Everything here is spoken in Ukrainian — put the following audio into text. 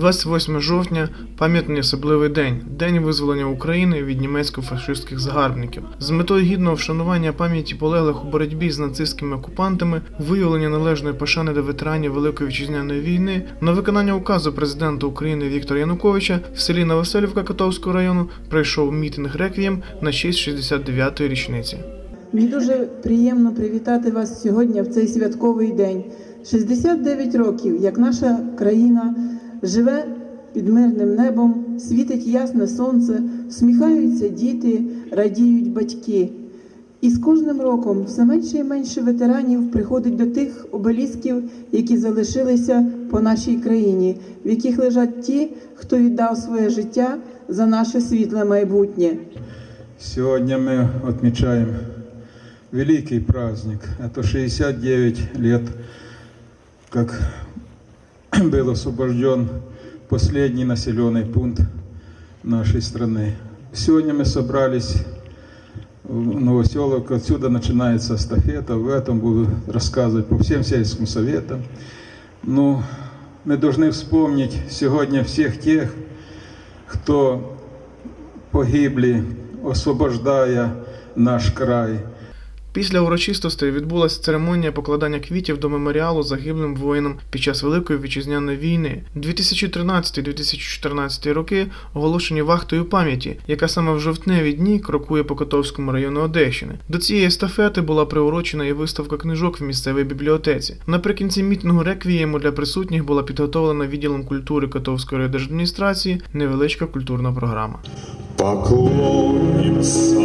28 жовтня пам'ятний особливий день день визволення України від німецько-фашистських загарбників. З метою гідного вшанування пам'яті полеглих у боротьбі з нацистськими окупантами, виявлення належної пошани до ветеранів Великої вітчизняної війни, на виконання указу президента України Віктора Януковича в селі Новоселівка Котовського району пройшов мітинг реквієм на честь 69-ї річниці. Мені дуже приємно привітати вас сьогодні в цей святковий день. 69 років, як наша країна живе під мирним небом, світить ясне сонце, всміхаються діти, радіють батьки. І з кожним роком все менше і менше ветеранів приходить до тих обелісків, які залишилися по нашій країні, в яких лежать ті, хто віддав своє життя за наше світле майбутнє. Сегодня мы отмечаем великий праздник. Это 69 лет, как был освобожден последний населенный пункт нашей страны. Сегодня мы собрались в Новоселовку. Отсюда начинается эстафета. В этом буду рассказывать по всем сельским советам. Ну, мы должны вспомнить сегодня всех тех, кто погибли, освобождая наш край. Після урочистостей відбулася церемонія покладання квітів до меморіалу загиблим воїнам під час Великої вітчизняної війни. 2013-2014 роки оголошені вахтою пам'яті, яка саме в жовтневі дні крокує по Котовському району Одещини. До цієї естафети була приурочена і виставка книжок в місцевій бібліотеці. Наприкінці мітингу реквієму для присутніх була підготовлена відділом культури Котовської райдержадміністрації невеличка культурна програма. Поклонимся